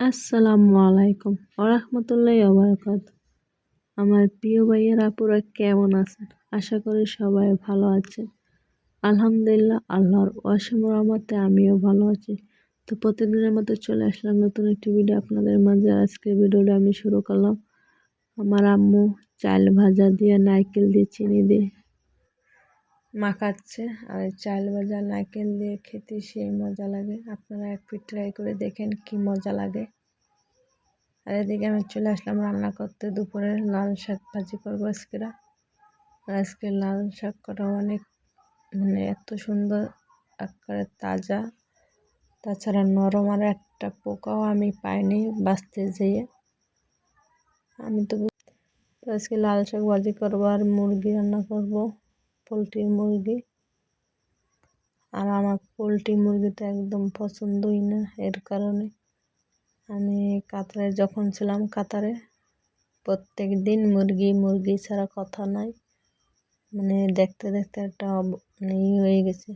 আসসালামু আলাইকুম ওরহমতুল্লাহ ওবরাকাত। আমার প্রিয় ভাইয়ের, আপুরা কেমন আছেন? আশা করি সবাই ভালো আছেন। আলহামদুলিল্লাহ, আল্লাহর অসীম রহমতে আমিও ভালো আছি। তো প্রতিদিনের মতো চলে আসলাম নতুন একটি ভিডিও আপনাদের মাঝে। আজকে ভিডিওটা আমি শুরু করলাম। আমার আম্মু চাল ভাজা দিয়ে নারকেল দিয়ে চিনি দিয়ে মাখাচ্ছে। আর চাল ভাজা, নারকেল দিয়ে খেতে সেই মজা লাগে। আপনারা এক ফিট ট্রাই করে দেখেন কি মজা লাগে। আর এদিকে আমি চলে আসলাম রান্না করতে দুপুরে লাল শাক ভাজি করব আজকে। আর আজকে লাল শাক করা অনেক মানে এত সুন্দর আকারে তাজা। তাছাড়া নরম আর একটা পোকাও আমি পাইনি বাঁচতে যেয়ে। আমি তো আজকে লাল শাক ভাজি করব আর মুরগি রান্না করব। পোলট্রির মুরগি। আর আমার পোলট্রি মুরগি তো একদম পছন্দই না এর কারণে। আমি কাতারে যখন ছিলাম কাতারে, প্রত্যেক দিন মুরগি মুরগি ছাড়া কথা নাই। মানে দেখতে দেখতে একটা মানে ই হয়ে গেছে।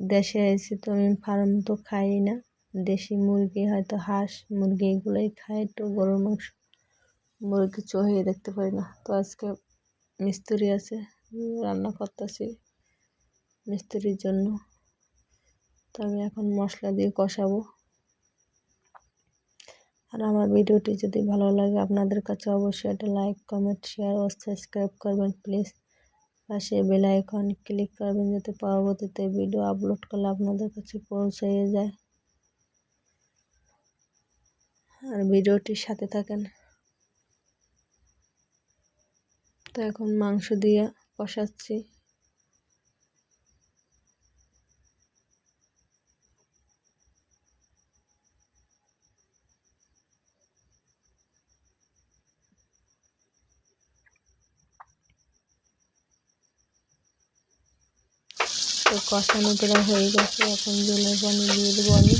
দেশে এসে তো আমি ফার্ম তো খাই না। দেশি মুরগি হয়তো হাঁস, মুরগি এগুলোই খাই, একটু গরুর মাংস। মুরগি চোহে দেখতে পারি না। তো আজকে মিস্ত্রি আছে, রান্না করতেছি মিস্ত্রির জন্য। তো আমি এখন মশলা দিয়ে কষাবো। আর আমার ভিডিওটি যদি ভালো লাগে, আপনাদের কাছে অবশ্যই একটা লাইক, কমেন্ট, শেয়ার ও সাবস্ক্রাইব করবেন, প্লিজ। পাশে বেল আইকন ক্লিক করবেন যাতে পরবর্তীতে ভিডিও আপলোড করলে আপনাদের কাছে পৌঁছে যায়। আর ভিডিওটির সাথে থাকেন। তো এখন মাংস দিয়ে কষাচ্ছি। তো কষানো প্রায় হয়ে গেছে, এখন জলের পানি দিয়ে দেবো আমি।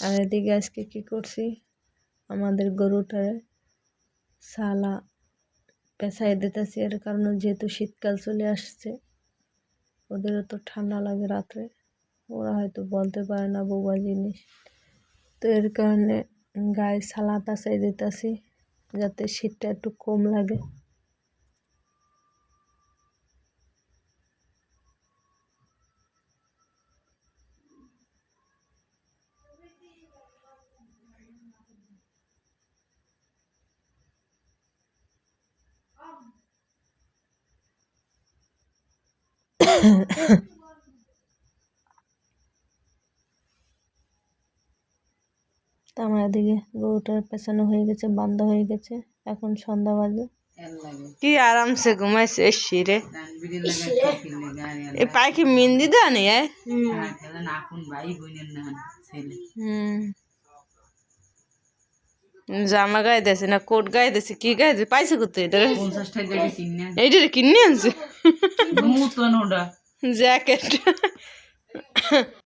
আর এদিকে আজকে কী করছি? আমাদের গরুটারে সালা পেঁচাই দিতেছি। এর কারণে যেহেতু শীতকাল চলে আসছে, ওদেরও তো ঠান্ডা লাগে রাত্রে। ওরা হয়তো বলতে পারে না বোবা জিনিস। তো এর কারণে গায়ে সালা পেঁচাই দিতেছি, যাতে শীতটা একটু কম লাগে। তো আমার এদিকে গরুটার পেছানো হয়ে গেছে বান্ধা হয়ে গেছে এখন সন্ধ্যা বাজে কি আরামসে ঘুমাইছে এসছি রে এ পায়ে কি মিন্দি দেওয়া নেই হুম জামা গায়ে না কোট গায়ে দিয়েছে কি গায়ে দিয়েছে পাইছে কোথায় এটা? এইটা কিনে আনছে। জ্যাকেট।